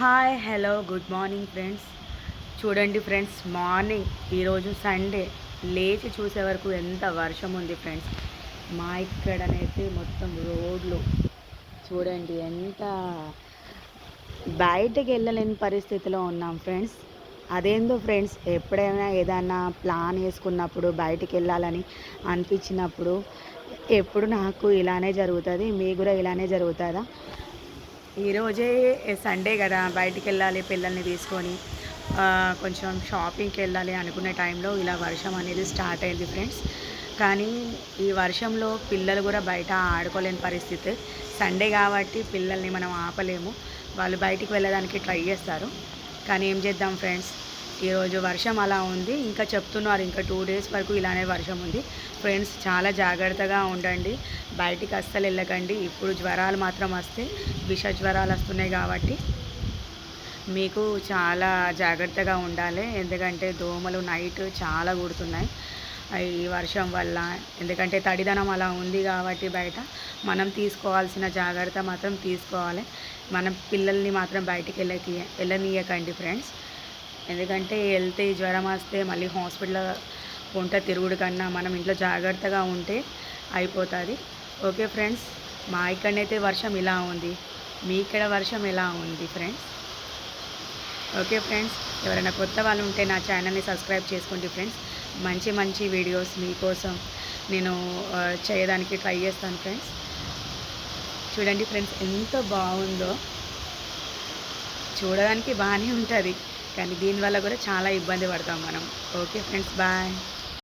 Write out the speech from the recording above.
Hi hello good morning friends. చూడండి friends morning. ఈరోజు Sunday. లేచి చూసే వరకు ఎంత వర్షం ఉంది ఫ్రెండ్స్. మా ఇక్కడనైతే మొత్తం రోడ్లు. చూడండి ఎంత బయటకు వెళ్ళలేని పరిస్థితిలో ఉన్నాం ఫ్రెండ్స్. అదేందో ఫ్రెండ్స్ ఎప్పుడైనా ఏదైనా ప్లాన్ వేసుకున్నప్పుడు బయటికి వెళ్ళాలని అనిపించినప్పుడు ఎప్పుడు నాకు ఇలానే జరుగుతుంది మీ కూడా ఇలానే జరుగుతుందా? ఈరోజే సండే కదా బయటికి వెళ్ళాలి పిల్లల్ని తీసుకొని కొంచెం షాపింగ్కి వెళ్ళాలి అనుకునే టైంలో ఇలా వర్షం అనేది స్టార్ట్ అయింది ఫ్రెండ్స్ కానీ ఈ వర్షంలో పిల్లలు కూడా బయట ఆడుకోలేని పరిస్థితి. సండే కాబట్టి పిల్లల్ని మనం ఆపలేము. వాళ్ళు బయటికి వెళ్ళడానికి ట్రై చేస్తారు. కానీ ఏం చేద్దాం ఫ్రెండ్స్ ఈరోజు వర్షం అలా ఉంది. ఇంకా చెప్తున్నారు ఇంకా టూ డేస్ వరకు ఇలానే వర్షం ఉంది. ఫ్రెండ్స్ చాలా జాగ్రత్తగా ఉండండి. బయటికి అస్సలు వెళ్ళకండి. ఇప్పుడు జ్వరాలు మాత్రం వస్తే విష జ్వరాలు వస్తున్నాయి కాబట్టి మీకు చాలా జాగ్రత్తగా ఉండాలి. ఎందుకంటే దోమలు నైట్ చాలా కుడుతున్నాయి. ఈ వర్షం వల్ల ఎందుకంటే తడిదనం అలా ఉంది కాబట్టి బయట మనం తీసుకోవాల్సిన జాగ్రత్త మాత్రం తీసుకోవాలి. మనం పిల్లల్ని మాత్రం బయటికి వెళ్ళకి వెళ్ళనీయకండి ఫ్రెండ్స్ ఎందుకంటే వెళ్తే జ్వరం వస్తే మళ్ళీ హాస్పిటల్ వంట తిరుగుడు కన్నా మనం ఇంట్లో జాగ్రత్తగా ఉంటే అయిపోతుంది. ఓకే ఫ్రెండ్స్ మా ఇక్కడనైతే వర్షం ఇలా ఉంది. మీ ఇక్కడ వర్షం ఎలా ఉంది ఫ్రెండ్స్ ఓకే ఫ్రెండ్స్ ఎవరైనా కొత్త వాళ్ళు ఉంటే నా ఛానల్ని సబ్స్క్రైబ్ చేసుకోండి ఫ్రెండ్స్ మంచి మంచి వీడియోస్ మీకోసం నేను చేయడానికి ట్రై చేస్తాను ఫ్రెండ్స్ చూడండి ఫ్రెండ్స్ ఎంత బాగుందో. చూడడానికి బాగానే ఉంటుంది. కానీ దీనివల్ల కూడా చాలా ఇబ్బంది పడతాం మనం. Okay friends bye.